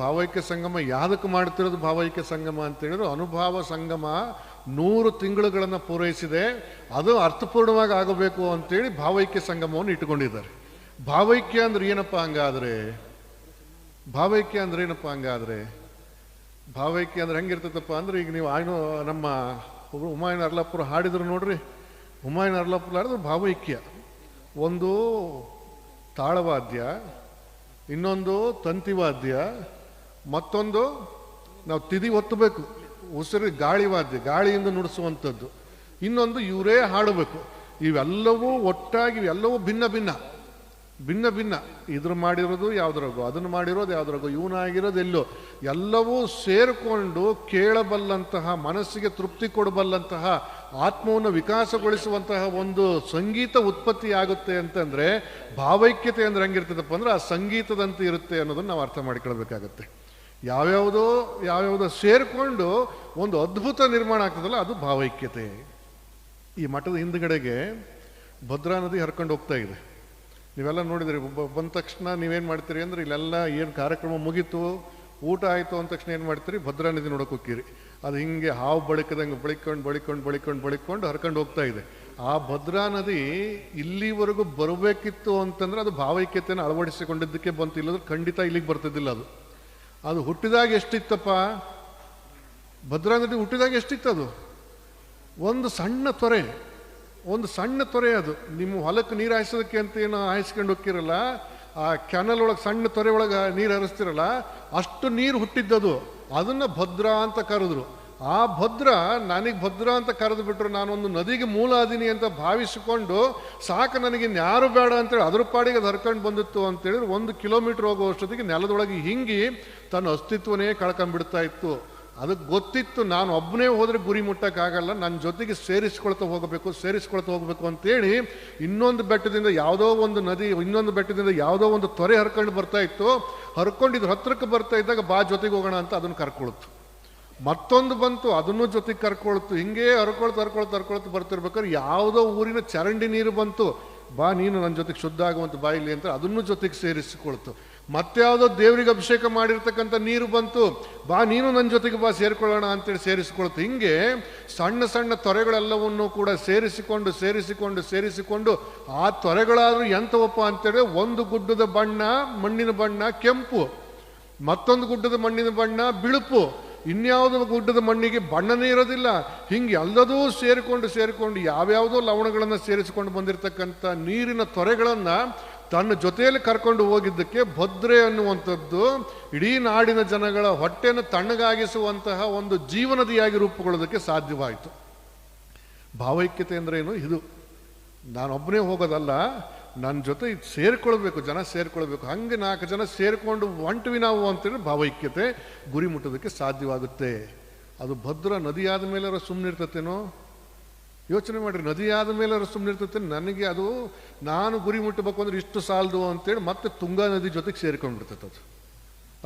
ಭಾವೈಕ್ಯ ಸಂಗಮ ಯಾದಕ್ಕೆ ಮಾಡ್ತಿರೋದು ಭಾವೈಕ್ಯ ಸಂಗಮ ಅಂತ ಹೇಳಿದ್ರು ಅನುಭವ ಸಂಗಮ ನೂರು ತಿಂಗಳುಗಳನ್ನು ಪೂರೈಸಿದೆ, ಅದು ಅರ್ಥಪೂರ್ಣವಾಗಿ ಆಗಬೇಕು ಅಂತೇಳಿ ಭಾವೈಕ್ಯ ಸಂಗಮವನ್ನು ಇಟ್ಕೊಂಡಿದ್ದಾರೆ ಭಾವೈಕ್ಯ ಅಂದ್ರೆ ಏನಪ್ಪ ಹಂಗಾದ್ರೆ? ಭಾವೈಕ್ಯ ಅಂದ್ರೆ ಏನಪ್ಪ ಹಂಗಾದ್ರೆ? ಭಾವೈಕ್ಯ ಅಂದ್ರೆ ಹೆಂಗಿರ್ತೈತಪ್ಪ ಅಂದ್ರೆ, ಈಗ ನೀವು ಆಯ್ನು ನಮ್ಮ ಹುಮಾಯೂನ್ ಅರ್ಲಾಪುರ ಹಾಡಿದ್ರು ನೋಡ್ರಿ. ಹುಮಾಯೂನ್ ಅರ್ಲಾಪುರ ಹಾಡಿದ್ರು ಭಾವೈಕ್ಯ. ಒಂದು ತಾಳವಾದ್ಯ, ಇನ್ನೊಂದು ತಂತಿವಾದ್ಯ ಮತ್ತೊಂದು, ನಾವು ತಿದಿ ಒತ್ತಬೇಕು. ಉಸಿರು ಗಾಳಿ ವಾದ್ಯ, ಗಾಳಿಯಿಂದ ನುಡಿಸುವಂಥದ್ದು. ಇನ್ನೊಂದು, ಇವರೇ ಹಾಡಬೇಕು. ಇವೆಲ್ಲವೂ ಒಟ್ಟಾಗಿ, ಇವೆಲ್ಲವೂ ಭಿನ್ನ ಭಿನ್ನ. ಭಿನ್ನ ಭಿನ್ನ. ಇದ್ರ ಮಾಡಿರೋದು ಯಾವ್ದ್ರಾಗೋ ಅದನ್ನು ಮಾಡಿರೋದು ಯಾವ್ದ್ರಾಗೋ ಇವನಾಗಿರೋದು ಎಲ್ಲೋ. ಎಲ್ಲವೂ ಸೇರಿಕೊಂಡು ಕೇಳಬಲ್ಲಂತಹ, ಮನಸ್ಸಿಗೆ ತೃಪ್ತಿ ಕೊಡಬಲ್ಲಂತಹ, ಆತ್ಮವನ್ನು ವಿಕಾಸಗೊಳಿಸುವಂತಹ ಒಂದು ಸಂಗೀತ ಉತ್ಪತ್ತಿ ಆಗುತ್ತೆ ಅಂತಂದ್ರೆ ಭಾವೈಕ್ಯತೆ ಅಂದ್ರೆ ಹೆಂಗಿರ್ತದಪ್ಪ ಅಂದ್ರೆ ಆ ಸಂಗೀತದಂತೆ ಇರುತ್ತೆ ಅನ್ನೋದನ್ನ ನಾವು ಅರ್ಥ ಮಾಡಿಕೊಳ್ಬೇಕಾಗತ್ತೆ. ಯಾವ್ಯಾವುದೋ ಯಾವ್ಯಾವುದೋ ಸೇರಿಕೊಂಡು ಒಂದು ಅದ್ಭುತ ನಿರ್ಮಾಣ ಆಗ್ತದಲ್ಲ, ಅದು ಭಾವೈಕ್ಯತೆ. ಈ ಮಠದ ಹಿಂದುಗಡೆಗೆ ಭದ್ರಾ ನದಿ ಹರ್ಕೊಂಡು ಹೋಗ್ತಾ ಇದೆ. ನೀವೆಲ್ಲ ನೋಡಿದ್ರಿ ಬಂದ ತಕ್ಷಣ ನೀವೇನು ಮಾಡ್ತೀರಿ ಅಂದ್ರೆ, ಇಲ್ಲೆಲ್ಲ ಏನು ಕಾರ್ಯಕ್ರಮ ಮುಗೀತು, ಊಟ ಆಯಿತು ಅಂದ ತಕ್ಷಣ ಏನು ಮಾಡ್ತೀರಿ, ಭದ್ರಾ ನದಿ ನೋಡೋಕೆ ಹೋಗ್ತೀರಿ. ಅದು ಹಿಂಗೆ ಹಾವು ಬಳಿಕದಂಗೆ ಬಳಿಕೊಂಡು ಬಳಿಕೊಂಡು ಬಳಿಕೊಂಡು ಬಳಿಕೊಂಡು ಹರ್ಕೊಂಡು ಹೋಗ್ತಾ ಇದೆ. ಆ ಭದ್ರಾ ನದಿ ಇಲ್ಲಿವರೆಗೂ ಬರಬೇಕಿತ್ತು ಅಂತಂದ್ರೆ ಅದು ಭಾವೈಕ್ಯತೆಯನ್ನು ಅಳವಡಿಸಿಕೊಂಡಿದ್ದಕ್ಕೆ ಬಂತು ಇಲ್ಲದ್ರೆ ಖಂಡಿತ ಇಲ್ಲಿಗೆ ಬರ್ತಿದ್ದಿಲ್ಲ ಅದು. ಅದು ಹುಟ್ಟಿದಾಗ ಎಷ್ಟಿತ್ತಪ್ಪ? ಭದ್ರಾ ನದಿ ಹುಟ್ಟಿದಾಗ ಎಷ್ಟಿತ್ತು ಅದು? ಒಂದು ಸಣ್ಣ ತೊರೆ, ಒಂದು ಸಣ್ಣ ತೊರೆ ಅದು. ನಿಮ್ಮ ಹೊಲಕ್ಕೆ ನೀರು ಹಾಯಿಸೋದಕ್ಕೆ ಅಂತ ಏನು ಹಾಯಿಸ್ಕೊಂಡು ಹೋಗ್ತಿರಲ್ಲ, ಆ ಕ್ಯಾನಲ್ ಒಳಗೆ ಸಣ್ಣ ತೊರೆ ಒಳಗೆ ನೀರು ಹರಿಸ್ತಿರಲ್ಲ, ಅಷ್ಟು ನೀರು ಹುಟ್ಟಿದ್ದದು. ಅದನ್ನು ಭದ್ರಾ ಅಂತ ಕರೆದ್ರು. ಆ ಭದ್ರ ನನಗೆ ಭದ್ರ ಅಂತ ಕರೆದು ಬಿಟ್ರು ನಾನೊಂದು ನದಿಗೆ ಮೂಲ ಅದೀನಿ ಅಂತ ಭಾವಿಸಿಕೊಂಡು ಸಾಕು ನನಗೆ ಯಾರು ಬೇಡ ಅಂತೇಳಿ ಅದ್ರ ಪಾಡಿಗೆ ಹರ್ಕೊಂಡು ಬಂದಿತ್ತು ಅಂತೇಳಿದ್ರೆ ಒಂದು ಕಿಲೋಮೀಟರ್ ಹೋಗುವಷ್ಟೊತ್ತಿಗೆ ನೆಲದೊಳಗೆ ಹಿಂಗಿ ತನ್ನ ಅಸ್ತಿತ್ವನೇ ಕಳ್ಕೊಂಡ್ಬಿಡ್ತಾ ಇತ್ತು. ಅದಕ್ಕೆ ಗೊತ್ತಿತ್ತು ನಾನು ಒಬ್ಬನೇ ಹೋದರೆ ಗುರಿ ಮುಟ್ಟಕ್ಕಾಗಲ್ಲ ನನ್ನ ಜೊತೆಗೆ ಸೇರಿಸ್ಕೊಳ್ತಾ ಹೋಗಬೇಕು ಸೇರಿಸ್ಕೊಳ್ತಾ ಹೋಗಬೇಕು ಅಂತೇಳಿ ಇನ್ನೊಂದು ಬೆಟ್ಟದಿಂದ ಯಾವುದೋ ಒಂದು ನದಿ, ಇನ್ನೊಂದು ಬೆಟ್ಟದಿಂದ ಯಾವುದೋ ಒಂದು ತೊರೆ ಹರ್ಕೊಂಡು ಬರ್ತಾ ಇತ್ತು. ಹರ್ಕೊಂಡಿದ್ದು ಹತ್ರಕ್ಕೆ ಬರ್ತಾ ಇದ್ದಾಗ ಬಾ ಜೊತೆಗೆ ಹೋಗೋಣ ಅಂತ ಅದನ್ನು ಕರ್ಕೊಳ್ತು. ಮತ್ತೊಂದು ಬಂತು, ಅದನ್ನು ಜೊತೆಗೆ ಕರ್ಕೊಳ್ತು, ಹಿಂಗೆ ಹರ್ಕೊಳ್ತು ಹರ್ಕೊಳ್ತು ಹರ್ಕೊಳ್ತು ಬರ್ತಿರ್ಬೇಕಾದ್ರೆ ಯಾವುದೋ ಊರಿನ ಚರಂಡಿ ನೀರು ಬಂತು. ಬಾ, ನೀನು ನನ್ನ ಜೊತೆಗೆ ಶುದ್ಧ ಆಗುವಂಥ ಬಾಯಿಲಿ ಅಂತ ಅದನ್ನು ಜೊತೆಗೆ ಸೇರಿಸಿಕೊಳ್ತು. ಮತ್ಯಾವುದೋ ದೇವರಿಗೆ ಅಭಿಷೇಕ ಮಾಡಿರ್ತಕ್ಕಂಥ ನೀರು ಬಂತು. ಬಾ, ನೀನು ನನ್ನ ಜೊತೆಗೆ ಬಾ, ಸೇರಿಕೊಳ್ಳೋಣ ಅಂತೇಳಿ ಸೇರಿಸಿಕೊಳ್ತು. ಹಿಂಗೆ ಸಣ್ಣ ಸಣ್ಣ ತೊರೆಗಳೆಲ್ಲವನ್ನೂ ಕೂಡ ಸೇರಿಸಿಕೊಂಡು ಸೇರಿಸಿಕೊಂಡು ಸೇರಿಸಿಕೊಂಡು, ಆ ತೊರೆಗಳಾದರೂ ಎಂಥವಪ್ಪ ಅಂತೇಳಿ ಒಂದು ಗುಡ್ಡದ ಬಣ್ಣ, ಮಣ್ಣಿನ ಬಣ್ಣ, ಕೆಂಪು. ಮತ್ತೊಂದು ಗುಡ್ಡದ ಮಣ್ಣಿನ ಬಣ್ಣ, ಬಿಳುಪು. ಇನ್ಯಾವುದೋ ಗುಡ್ಡದ ಮಣ್ಣಿಗೆ ಬಣ್ಣನೇ ಇರೋದಿಲ್ಲ. ಹಿಂಗೆ ಎಲ್ಲದೂ ಸೇರಿಕೊಂಡು ಸೇರಿಕೊಂಡು ಯಾವ್ಯಾವುದೋ ಲವಣಗಳನ್ನು ಸೇರಿಸಿಕೊಂಡು ಬಂದಿರತಕ್ಕಂಥ ನೀರಿನ ತೊರೆಗಳನ್ನು ತನ್ನ ಜೊತೆಯಲ್ಲಿ ಕರ್ಕೊಂಡು ಹೋಗಿದ್ದಕ್ಕೆ ಭದ್ರೆ ಅನ್ನುವಂಥದ್ದು ಇಡೀ ನಾಡಿನ ಜನಗಳ ಹೊಟ್ಟೆಯನ್ನು ತಣ್ಣಗಾಗಿಸುವಂತಹ ಒಂದು ಜೀವನದಿಯಾಗಿ ರೂಪುಗೊಳ್ಳೋದಕ್ಕೆ ಸಾಧ್ಯವಾಯಿತು. ಭಾವೈಕ್ಯತೆ ಅಂದ್ರೆ ಏನು? ಇದು. ನಾನೊಬ್ಬನೇ ಹೋಗೋದಲ್ಲ. ನನ್ನ ಜೊತೆ ಇದು ಸೇರ್ಕೊಳ್ಬೇಕು, ಜನ ಸೇರ್ಕೊಳ್ಬೇಕು. ಹಂಗೆ ನಾಲ್ಕು ಜನ ಸೇರಿಕೊಂಡು ಹೊಂಟ್ವಿ ನಾವು ಅಂತೇಳಿ ಭಾವೈಕ್ಯತೆ ಗುರಿ ಮುಟ್ಟೋದಕ್ಕೆ ಸಾಧ್ಯವಾಗುತ್ತೆ. ಅದು ಭದ್ರ ನದಿಯಾದ ಮೇಲೆ ಸುಮ್ಮನೆ ಇರ್ತತೇನೋ? ಯೋಚನೆ ಮಾಡಿರಿ, ನದಿಯಾದ ಮೇಲೆ ಸುಮ್ಮನೆ ಇರ್ತತೆ ನನಗೆ ಅದು ನಾನು ಗುರಿ ಮುಟ್ಟಬೇಕು ಅಂದ್ರೆ ಇಷ್ಟು ಸಾಲದು ಅಂತೇಳಿ ಮತ್ತೆ ತುಂಗಾ ನದಿ ಜೊತೆಗೆ ಸೇರ್ಕೊಂಡ್ಬಿಡ್ತೈತೆ ಅದು.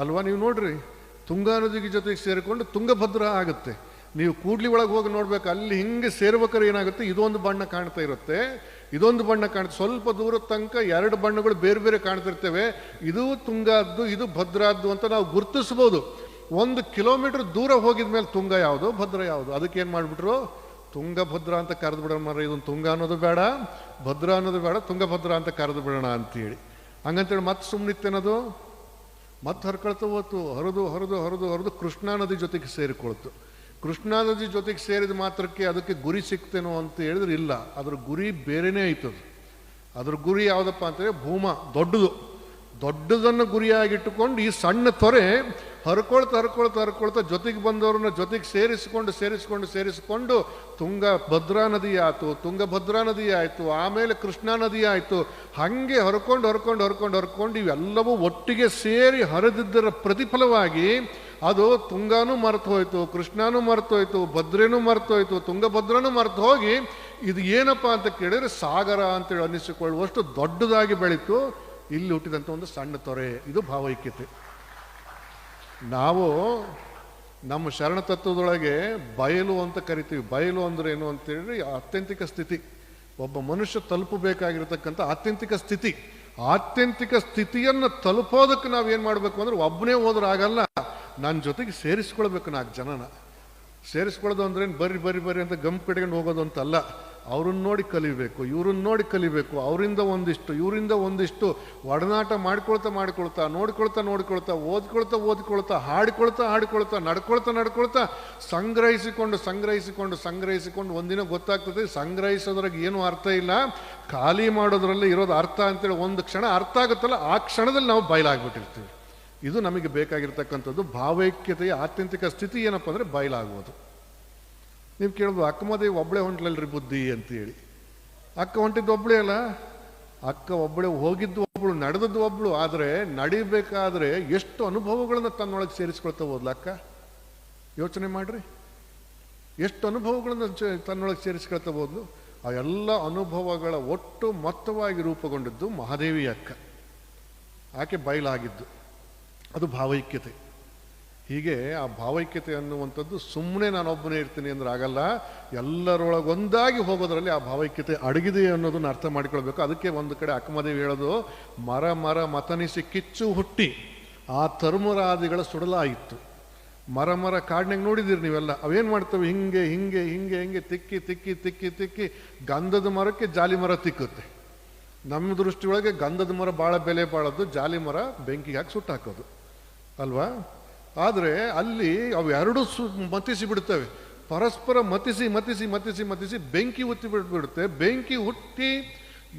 ಅಲ್ವಾ ನೀವು ನೋಡ್ರಿ? ತುಂಗಾ ನದಿಗೆ ಜೊತೆಗೆ ಸೇರಿಕೊಂಡು ತುಂಗಭದ್ರ ಆಗುತ್ತೆ. ನೀವು ಕೂಡ್ಲಿ ಒಳಗೆ ಹೋಗಿ ನೋಡ್ಬೇಕು ಅಲ್ಲಿ ಹಿಂಗೆ ಸೇರ್ಬೇಕಾದ್ರೆ ಏನಾಗುತ್ತೆ? ಇದೊಂದು ಬಣ್ಣ ಕಾಣ್ತಾ ಇರುತ್ತೆ. ಇದೊಂದು ಬಣ್ಣ ಕಾಣುತ್ತೆ ಸ್ವಲ್ಪ ದೂರದ ತನಕ ಎರಡು ಬಣ್ಣಗಳು ಬೇರೆ ಬೇರೆ ಕಾಣ್ತಿರ್ತೇವೆ. ಇದು ತುಂಗಾದ್ದು ಇದು ಭದ್ರಾದ್ದು ಅಂತ ನಾವು ಗುರುತಿಸ್ಬೋದು. ಒಂದು ಕಿಲೋಮೀಟರ್ ದೂರ ಹೋಗಿದ ಮೇಲೆ ತುಂಗ ಯಾವುದು? ಭದ್ರ ಯಾವುದು? ಅದಕ್ಕೆ ಏನು ಮಾಡಿಬಿಟ್ರು? ತುಂಗಭದ್ರ ಅಂತ ಕರೆದು ಬಿಡೋಣ ಮಾರ್ರೆ, ಇದೊಂದು ತುಂಗ ಅನ್ನೋದು ಬೇಡ. ಭದ್ರ ಅನ್ನೋದು ಬೇಡ ತುಂಗಭದ್ರ ಅಂತ ಕರೆದು ಬಿಡೋಣ ಅಂತೇಳಿ. ಹಂಗಂತೇಳಿ ಮತ್ತೆ ಸುಮ್ಮನಿತ್ತೇನದು ಮತ್ತೆ ಹರ್ಕೊಳ್ತಾ ಹೋತು ಹರಿದು ಹರಿದು ಹರಿದು ಹರಿದು ಕೃಷ್ಣಾ ನದಿ ಜೊತೆಗೆ ಸೇರಿಕೊಳ್ತು. ಕೃಷ್ಣಾ ನದಿ ಜೊತೆಗೆ ಸೇರಿದ ಮಾತ್ರಕ್ಕೆ ಅದಕ್ಕೆ ಗುರಿ ಸಿಕ್ತೇನೋ ಅಂತ ಹೇಳಿದ್ರೆ ಇಲ್ಲ. ಅದ್ರ ಗುರಿ ಬೇರೆನೇ ಆಯ್ತದ ಅದ್ರ ಗುರಿ ಯಾವುದಪ್ಪ ಅಂತಂದ್ರೆ ಭೂಮ, ದೊಡ್ಡದು. ದೊಡ್ಡದನ್ನು ಗುರಿಯಾಗಿಟ್ಟುಕೊಂಡು ಈ ಸಣ್ಣ ತೊರೆ ಹರ್ಕೊಳ್ತಾ ಹರ್ಕೊಳ್ತಾ ಹರ್ಕೊಳ್ತಾ ಜೊತೆಗೆ ಬಂದವ್ರನ್ನ ಜೊತೆಗೆ ಸೇರಿಸಿಕೊಂಡು ಸೇರಿಸಿಕೊಂಡು ಸೇರಿಸಿಕೊಂಡು ತುಂಗ ಭದ್ರಾ ನದಿ ತುಂಗ ತುಂಗಭದ್ರಾ ನದಿ ಆಯಿತು, ಆಮೇಲೆ ಕೃಷ್ಣಾ ನದಿ ಆಯಿತು. ಹಾಗೆ ಹರ್ಕೊಂಡು ಹರ್ಕೊಂಡು ಹರ್ಕೊಂಡು ಹರ್ಕೊಂಡು ಇವೆಲ್ಲವೂ ಒಟ್ಟಿಗೆ ಸೇರಿ ಹರಿದಿದ್ದರ ಪ್ರತಿಫಲವಾಗಿ ಅದು ತುಂಗಾನೂ ಮರೆತು ಹೋಯ್ತು, ಕೃಷ್ಣಾನೂ ಮರೆತು ಹೋಯ್ತು, ಭದ್ರೇನೂ ಮರೆತು ಹೋಯ್ತು, ತುಂಗಭದ್ರನೂ ಮರೆತು ಹೋಗಿ, ಇದು ಏನಪ್ಪ ಅಂತ ಕೇಳಿದ್ರೆ ಸಾಗರ ಅಂತೇಳಿ ಅನ್ನಿಸಿಕೊಳ್ಳುವಷ್ಟು ದೊಡ್ಡದಾಗಿ ಬೆಳೀತು. ಇಲ್ಲಿ ಹುಟ್ಟಿದಂಥ ಒಂದು ಸಣ್ಣ ತೊರೆ, ಇದು ಭಾವೈಕ್ಯತೆ. ನಾವು ನಮ್ಮ ಶರಣ ತತ್ವದೊಳಗೆ ಬಯಲು ಅಂತ ಕರಿತೀವಿ. ಬಯಲು ಅಂದ್ರೆ ಏನು ಅಂತೇಳಿ ಆತ್ಯಂತಿಕ ಸ್ಥಿತಿ. ಒಬ್ಬ ಮನುಷ್ಯ ತಲುಪಬೇಕಾಗಿರತಕ್ಕಂಥ ಆತ್ಯಂತಿಕ ಸ್ಥಿತಿ. ಆತ್ಯಂತಿಕ ಸ್ಥಿತಿಯನ್ನು ತಲುಪೋದಕ್ಕೆ ನಾವು ಏನು ಮಾಡಬೇಕು ಅಂದ್ರೆ ಒಬ್ಬನೇ ಹೋದ್ರೆ ಆಗಲ್ಲ. ನನ್ನ ಜೊತೆಗೆ ಸೇರಿಸ್ಕೊಳ್ಬೇಕು ನಾಲ್ಕು ಜನನ. ಸೇರಿಸ್ಕೊಳ್ಳೋದು ಅಂದ್ರೆ ಬರ್ರಿ ಬರ್ರಿ ಬರ್ರಿ ಅಂತ ಗಮ್ ಕಟ್ಕೊಂಡು ಹೋಗೋದು ಅಂತಲ್ಲ. ಅವ್ರನ್ನ ನೋಡಿ ಕಲಿಬೇಕು, ಇವ್ರನ್ನ ನೋಡಿ ಕಲಿಬೇಕು, ಅವರಿಂದ ಒಂದಿಷ್ಟು, ಇವರಿಂದ ಒಂದಿಷ್ಟು, ಒಡನಾಟ ಮಾಡ್ಕೊಳ್ತಾ ಮಾಡ್ಕೊಳ್ತಾ, ನೋಡ್ಕೊಳ್ತಾ ನೋಡ್ಕೊಳ್ತಾ, ಓದ್ಕೊಳ್ತಾ ಓದ್ಕೊಳ್ತಾ, ಹಾಡ್ಕೊಳ್ತಾ ಹಾಡ್ಕೊಳ್ತಾ, ನಡ್ಕೊಳ್ತಾ ನಡ್ಕೊಳ್ತಾ ಸಂಗ್ರಹಿಸಿಕೊಂಡು ಸಂಗ್ರಹಿಸಿಕೊಂಡು ಸಂಗ್ರಹಿಸಿಕೊಂಡು ಒಂದಿನ ಗೊತ್ತಾಗ್ತದೆ, ಸಂಗ್ರಹಿಸೋದ್ರಾಗ ಏನು ಅರ್ಥ ಇಲ್ಲ. ಖಾಲಿ ಮಾಡೋದ್ರಲ್ಲಿ ಇರೋದು ಅರ್ಥ ಅಂತೇಳಿ ಒಂದು ಕ್ಷಣ ಅರ್ಥ ಆಗುತ್ತಲ್ಲ, ಆ ಕ್ಷಣದಲ್ಲಿ ನಾವು ಬಯಲಾಗ್ಬಿಟ್ಟಿರ್ತೀವಿ. ಇದು ನಮಗೆ ಬೇಕಾಗಿರ್ತಕ್ಕಂಥದ್ದು ಭಾವೈಕ್ಯತೆಯ ಆತ್ಯಂತಿಕ ಸ್ಥಿತಿ ಏನಪ್ಪ ಅಂದರೆ ಬಯಲಾಗುವುದು. ನೀವು ಕೇಳೋದು ಅಕ್ಕಮದೇ ಒಬ್ಬಳೆ ಹೊಂಟ್ಲಲ್ರಿ ಬುದ್ಧಿ ಅಂತೇಳಿ. ಅಕ್ಕ ಹೊಂಟಿದ್ದು ಒಬ್ಬಳೇ ಅಲ್ಲ, ಅಕ್ಕ ಒಬ್ಬಳೆ ಹೋಗಿದ್ದು ಒಬ್ಬಳು ನಡೆದದ್ದು ಒಬ್ಬಳು ಆದರೆ ನಡಿಬೇಕಾದ್ರೆ ಎಷ್ಟು ಅನುಭವಗಳನ್ನು ತನ್ನೊಳಗೆ ಸೇರಿಸ್ಕೊಳ್ತಾ ಹೋದ್ಲ ಅಕ್ಕ? ಯೋಚನೆ ಮಾಡ್ರಿ. ಎಷ್ಟು ಅನುಭವಗಳನ್ನು ತನ್ನೊಳಗೆ ಸೇರಿಸ್ಕೊಳ್ತಾ ಹೋದ್ಲು? ಆ ಎಲ್ಲ ಅನುಭವಗಳ ಒಟ್ಟು ಮೊತ್ತವಾಗಿ ರೂಪುಗೊಂಡಿದ್ದು ಮಹಾದೇವಿ ಅಕ್ಕ. ಆಕೆ ಬಯಲಾಗಿದ್ದು. ಅದು ಭಾವೈಕ್ಯತೆ. ಹೀಗೆ ಆ ಭಾವೈಕ್ಯತೆ ಅನ್ನುವಂಥದ್ದು ಸುಮ್ಮನೆ ನಾನೊಬ್ಬನೇ ಇರ್ತೀನಿ ಅಂದ್ರೆ ಆಗಲ್ಲ, ಎಲ್ಲರೊಳಗೊಂದಾಗಿ ಹೋಗೋದ್ರಲ್ಲಿ ಆ ಭಾವೈಕ್ಯತೆ ಅಡಗಿದೆ ಅನ್ನೋದನ್ನ ಅರ್ಥ ಮಾಡಿಕೊಳ್ಬೇಕು. ಅದಕ್ಕೆ ಒಂದು ಕಡೆ ಅಕ್ಕಮದೇವಿ ಹೇಳೋದು, ಮರ ಮರ ಮತನಿಸಿ ಕಿಚ್ಚು ಹುಟ್ಟಿ, ಆ ತರುಮರಾದಿಗಳ ಸುಡಲಾಯಿತು. ಮರ ಮರ ಕಾಡ್ನಾಗ ನೋಡಿದಿರಿ ನೀವೆಲ್ಲ, ಅವೇನು ಮಾಡ್ತವೆ? ಹಿಂಗೆ ಹಿಂಗೆ ಹಿಂಗೆ ಹಿಂಗೆ ತಿಕ್ಕಿ ತಿಕ್ಕಿ ತಿಕ್ಕಿ ತಿಕ್ಕಿ ಗಂಧದ ಮರಕ್ಕೆ ಜಾಲಿ ಮರ ತಿಕ್ಕುತ್ತೆ. ನಮ್ಮ ದೃಷ್ಟಿಯೊಳಗೆ ಗಂಧದ ಮರ ಭಾಳ ಬೆಲೆ ಬಾಳೋದು ಜಾಲಿ ಮರ ಬೆಂಕಿಗೆ ಹಾಕಿ ಸುಟ್ಟು ಹಾಕೋದು ಅಲ್ವಾ? ಆದರೆ ಅಲ್ಲಿ ಅವೆರಡೂ ಸು ಮತಿಸಿ ಬಿಡ್ತವೆ. ಪರಸ್ಪರ ಮತಿಸಿ ಮತಿಸಿ ಮತಿಸಿ ಮತಿಸಿ ಬೆಂಕಿ ಉತ್ತಿ ಬಿಡ್ಬಿಡುತ್ತೆ ಬೆಂಕಿ ಹುಟ್ಟಿ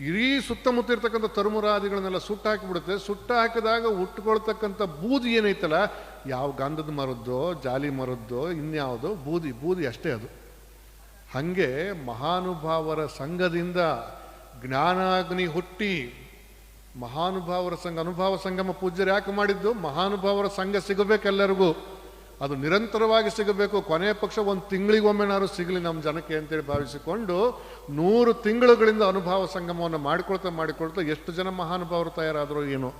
ಇಡೀ ಸುತ್ತಮುತ್ತ ಇರ್ತಕ್ಕಂಥ ತರುಮುರಾದಿಗಳನ್ನೆಲ್ಲ ಸುಟ್ಟು ಹಾಕಿಬಿಡುತ್ತೆ ಸುಟ್ಟು ಹಾಕಿದಾಗ ಹುಟ್ಕೊಳ್ತಕ್ಕಂಥ ಬೂದಿ ಏನೈತಲ್ಲ, ಯಾವ ಗಂಧದ ಮರದ್ದೋ, ಜಾಲಿ ಮರದ್ದೋ, ಇನ್ಯಾವುದೋ, ಬೂದಿ ಬೂದಿ ಅಷ್ಟೇ ಅದು. ಹಾಗೆ ಮಹಾನುಭಾವರ ಸಂಘದಿಂದ ಜ್ಞಾನಾಗ್ನಿ ಹುಟ್ಟಿ ಮಹಾನುಭಾವರ ಸಂಘ, ಅನುಭಾವ ಸಂಗಮ ಪೂಜ್ಯರು ಯಾಕೆ ಮಾಡಿದ್ದು? ಮಹಾನುಭಾವರ ಸಂಘ ಸಿಗಬೇಕೆಲ್ಲರಿಗೂ ಅದು ನಿರಂತರವಾಗಿ ಸಿಗಬೇಕು. ಕೊನೆಯ ಪಕ್ಷ ಒಂದು ತಿಂಗಳಿಗೊಮ್ಮೆನಾದ್ರು ಸಿಗಲಿ ನಮ್ಮ ಜನಕ್ಕೆ ಅಂತೇಳಿ ಭಾವಿಸಿಕೊಂಡು ನೂರು ತಿಂಗಳುಗಳಿಂದ ಅನುಭವ ಸಂಗಮವನ್ನು ಮಾಡಿಕೊಳ್ತಾ ಮಾಡಿಕೊಳ್ತಾ ಎಷ್ಟು ಜನ ಮಹಾನುಭಾವರು ತಯಾರಾದರೂ ಏನು.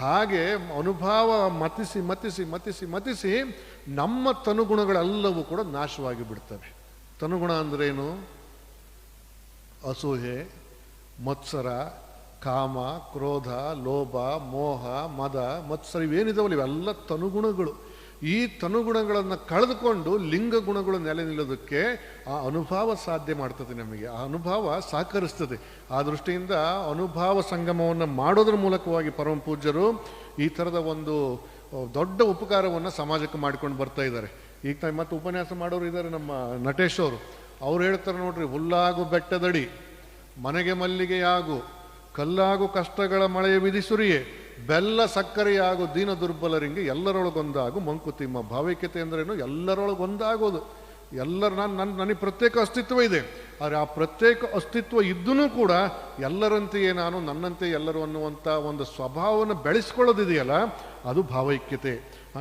ಹಾಗೆ ಅನುಭವ ಮತಿಸಿ ಮತಿಸಿ ಮತಿಸಿ ಮತಿಸಿ ನಮ್ಮ ತನುಗುಣಗಳೆಲ್ಲವೂ ಕೂಡ ನಾಶವಾಗಿ ಬಿಡ್ತವೆ. ತನುಗುಣ ಅಂದ್ರೇನು? ಅಸೂಹೆ ಮತ್ಸರ ಕಾಮ, ಕ್ರೋಧ, ಲೋಭ, ಮೋಹ, ಮದ, ಮತ್ಸರ ಇವೇನಿದಾವಲ್ಲ, ಇವೆಲ್ಲ ತನುಗುಣಗಳು. ಈ ತನುಗುಣಗಳನ್ನು ಕಳೆದುಕೊಂಡು ಲಿಂಗ ಗುಣಗಳು ನೆಲೆ ನಿಲ್ಲೋದಕ್ಕೆ ಆ ಅನುಭವ ಸಾಧ್ಯ ಮಾಡ್ತದೆ ನಮಗೆ. ಆ ಅನುಭವ ಸಹಕರಿಸ್ತದೆ. ಆ ದೃಷ್ಟಿಯಿಂದ ಅನುಭವ ಸಂಗಮವನ್ನು ಮಾಡೋದ್ರ ಮೂಲಕವಾಗಿ ಪರಮ ಪೂಜ್ಯರು ಈ ಥರದ ಒಂದು ದೊಡ್ಡ ಉಪಕಾರವನ್ನು ಸಮಾಜಕ್ಕೆ ಮಾಡ್ಕೊಂಡು ಬರ್ತಾ ಇದ್ದಾರೆ. ಈಗ ತ- ಮತ್ತೆ ಉಪನ್ಯಾಸ ಮಾಡೋರು ಇದ್ದಾರೆ ನಮ್ಮ ನಟೇಶ್ ಅವರು. ಅವ್ರು ಹೇಳ್ತಾರೆ ನೋಡ್ರಿ, ಹುಲ್ಲಾಗು ಬೆಟ್ಟದಡಿ, ಮನೆಗೆ ಮಲ್ಲಿಗೆಯಾಗು ಕಲ್ಲಾಗು ಕಷ್ಟಗಳ ಮಳೆಯ ವಿಧಿಸುರಿಯೇ, ಬೆಲ್ಲ ಸಕ್ಕರೆಯಾಗು ದೀನ ದುರ್ಬಲರಿಗೆ ಎಲ್ಲರೊಳಗೊಂದಾಗು ಮಂಕುತಿಮ್ಮ. ಭಾವೈಕ್ಯತೆ ಅಂದ್ರೇನು? ಎಲ್ಲರೊಳಗೊಂದಾಗೋದು. ಎಲ್ಲರ ನಾನು ನನ್ನ ನನಗೆ ಪ್ರತ್ಯೇಕ ಅಸ್ತಿತ್ವ ಇದೆ. ಆದರೆ ಆ ಪ್ರತ್ಯೇಕ ಅಸ್ತಿತ್ವ ಇದ್ದೂ ಕೂಡ ಎಲ್ಲರಂತೆಯೇ ನಾನು ನನ್ನಂತೆ ಎಲ್ಲರೂ ಅನ್ನುವಂಥ ಒಂದು ಸ್ವಭಾವವನ್ನು ಬೆಳೆಸ್ಕೊಳ್ಳೋದಿದೆಯಲ್ಲ, ಅದು ಭಾವೈಕ್ಯತೆ.